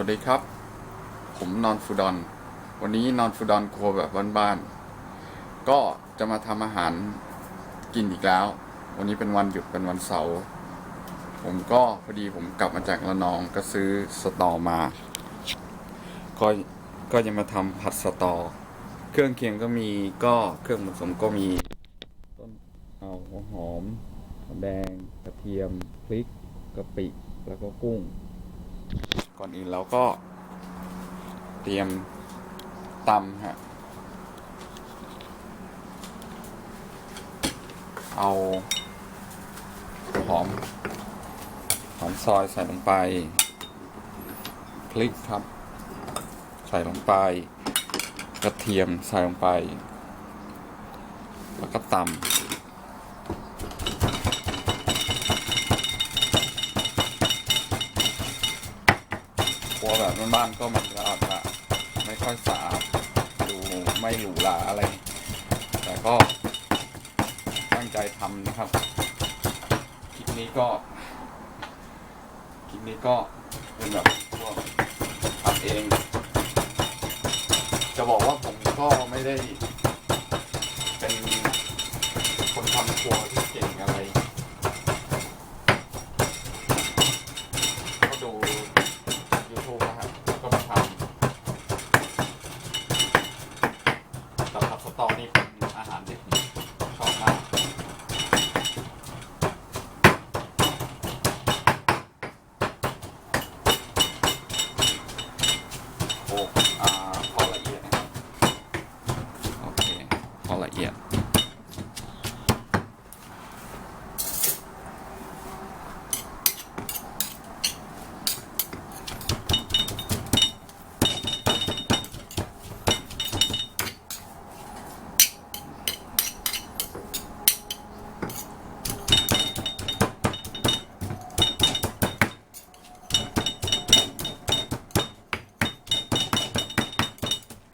วัสดีครับ ผมนอนฟูดอน วันนี้นอนฟูดอนครัวแบบบ้านๆ ก็จะมาทำอาหารกินอีกแล้ว วันนี้เป็นวันหยุดเป็นวันเสาร์ ผมก็พอดีผมกลับมาจากระนองก็ซื้อสตอมา ก็ก็จะมาทำผัดสตอ เครื่องเคียงก็มีก็เครื่องผสมก็มีต้นเอาหัวหอมหอมแดงกระเทียมพริกกะปิแล้วก็กุ้ง ก่อนอื่นเราก็เตรียมตำฮะ เอาหอมหอมซอยใส่ลงไป พริกครับ ใส่ลงไป กระเทียมใส่ลงไป แล้วก็ตำ ครัวแบบบ้านๆก็มันก็อาจจะไม่ค่อยสะอาดดูไม่หรูหราอะไร แต่ก็ตั้งใจทำนะครับคลิปนี้ก็คลิปนี้ก็เป็นแบบพวกทำเอง จะบอกว่าผมก็ไม่ได้ เป็นคนทำครัวที่เก่งอะไร ก็ดู YouTube นะครับแล้วก็มาทำแต่ผัดสตอนี่เป็นอาหารที่ผมชอบมาก โอ้อ่าพอละเอียดนะครับ โอเค พอละเอียด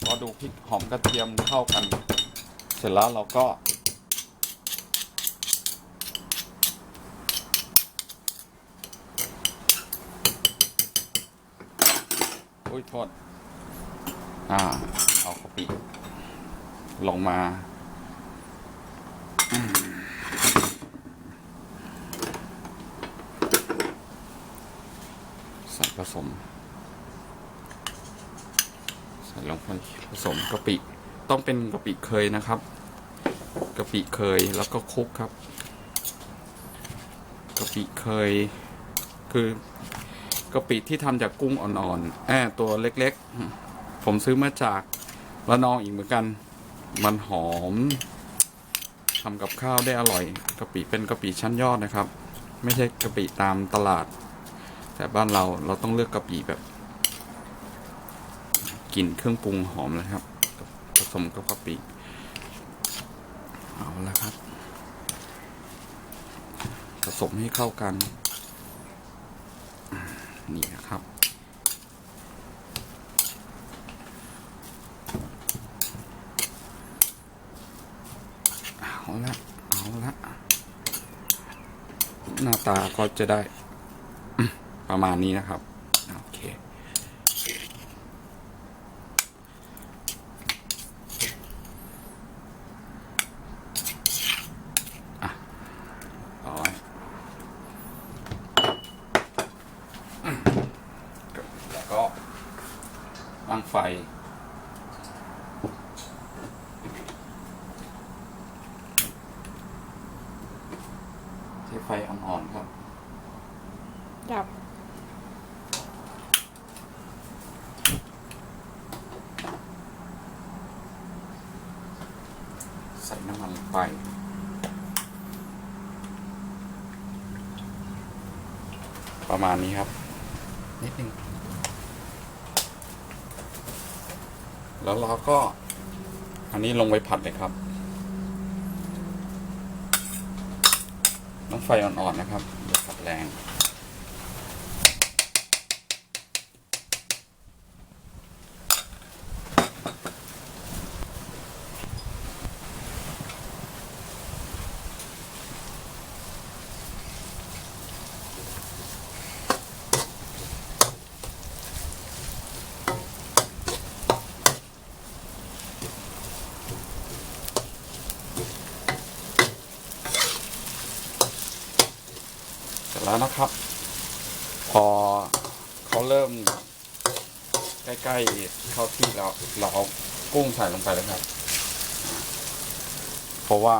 ก็ดูพ ริกหอมกระเทียมเข้ากัน เสร็จแล้วเราก็อุ้ยโทษอ่า เอากะปิลงมาใส่ผสม ส่ลงไปผสมกะปิต้องเป็นกะปิเคยนะครับกะปิเคยแล้วก็คลุกครับกะปิเคย คือกะปิที่ทำจากกุ้งอ่อนๆแอบตัวเล็กๆ ผมซื้อมาจากระนองอีกเหมือนกัน มันหอมทำกับข้าวได้อร่อยกะปิเป็นกะปิชั้นยอดนะครับ ไม่ใช่กะปิตามตลาด แต่บ้านเราเราต้องเลือกกะปิแบบ กลิ่นเครื่องปรุงหอมเลยครับ ผสมกับกะปิเอาละครับ ผสมให้เข้ากัน นี่นะครับเอาละเอาละหน้าตาก็จะได้ประมาณนี้นะครับ โอเค ร้อยแล้วก็ ตั้งไฟ ใช้ไฟอ่อน ๆ ครับ ดับ ใส่น้ำมันลงไปประมาณนี้ครับ นิดนึง แล้วเราก็อันนี้ลงไปผัดเลยครับน้ำไฟอ่อนๆนะครับอย่าผัดแรง แล้วนะครับ พอเขาเริ่ม ใกล้ๆเข้าที่แล้วเราเอากุ้งใส่ลงไปเลยครับ เพราะว่า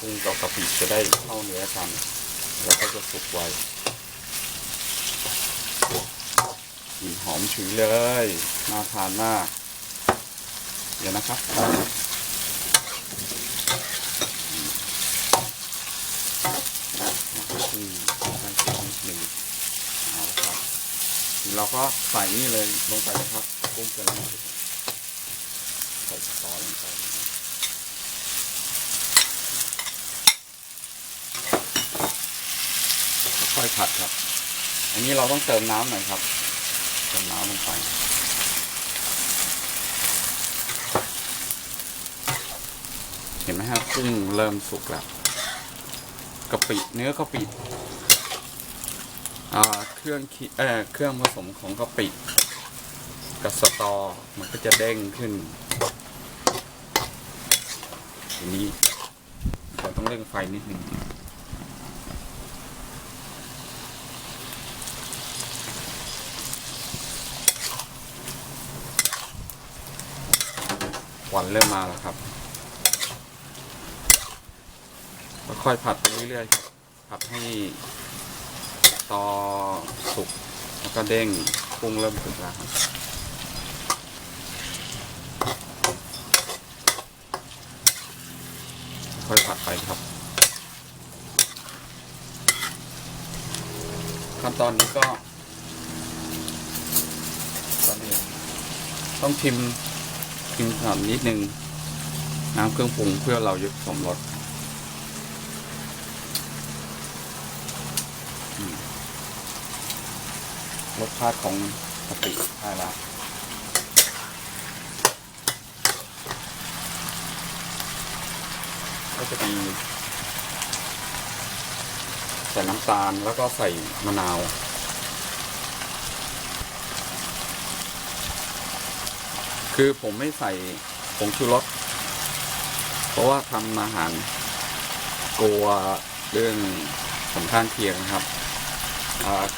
กุ้งกับกะปิจะได้เข้าเนื้อกัน แล้วก็จะสุกไวกลิ่นหอมฉุยเลย น่าทานมาก เดี๋ยวนะครับอืมใส่ซอสนิดหนึ่งเอาละครับ เราก็ใส่นี่เลยลงไปเลยครับกุ้งเกลือใส่ซอสลงไปค่อยผัดครับ อันนี้เราต้องเติมน้ำหน่อยครับ เติมน้ำลงไปเห็นไหมฮะกุ้งเริ่มสุกแล้วกะปิเนื้อกะปิอ่า รื่องคิเอ่อเครื่องผสมของกะปิกับสตอ มันก็จะเด้งขึ้นทีนี้เราต้องเร่งไฟนิดนึงควันเริ่มมาแล้วครับค่อยผัดไปเรื่อยๆครับผัดให้ ตอสุกแล้วก็เด้งกุ้งเริ่มสุกแล้วครับค่อยผัดไปครับ ขั้นตอนนี้ก็ตอนนี้ต้องชิมชิมก่อนนิดนึง น้ำเครื่องปรุงเพื่อเรายึดสมรส รสชาติของกะปิได้แล้วก็จะมีใส่น้ำตาลแล้วก็ใส่มะนาวคือผมไม่ใส่ผงชูรส เพราะว่าทำอาหารกลัวเรื่องสำคัญเคียงครับ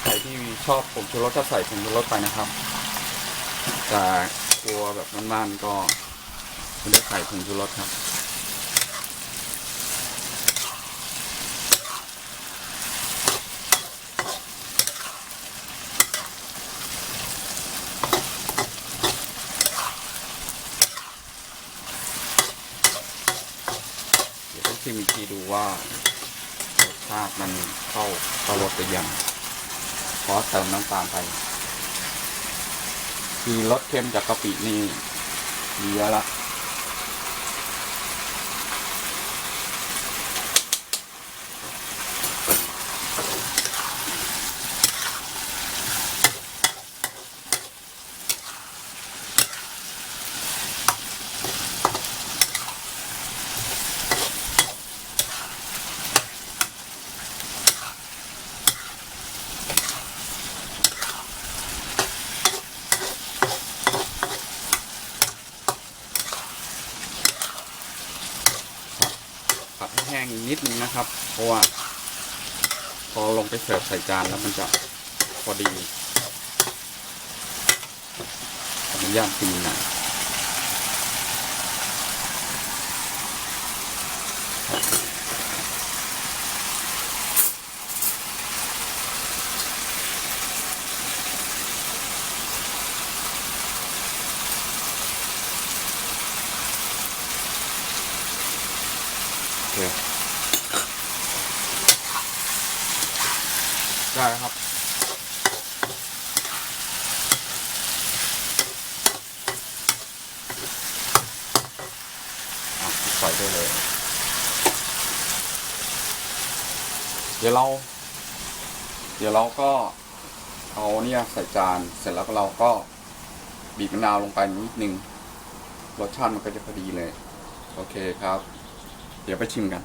ใครที่ชอบผงชูรสก็ใส่ผงชูรสไปนะครับแต่กลัวแบบมันๆก็ไม่ได้ใส่ผงชูรสครับเดี๋ยวต้องชิมอีกทีดูว่ารสชาติมันเข้าเข้ารสหรือยัง ขอเติมน้ำตาลไป คือรสเค็มจากกะปินี่มีเยอะละ ดนึงนะครับ เพราะว่าพอลงไปเสิร์ฟใส่จานแล้วมันจะพอดีขออนุญาตชิมหน่อยโอเค ได้ครับ ใส่ได้เลย เดี๋ยวเรา เดี๋ยวเราก็เอาเนี่ยใส่จานเสร็จแล้วก็เราก็บีบมะนาวลงไปนิดนึงรสชาติมันก็จะพอดีเลย โอเคครับ เดี๋ยวไปชิมกัน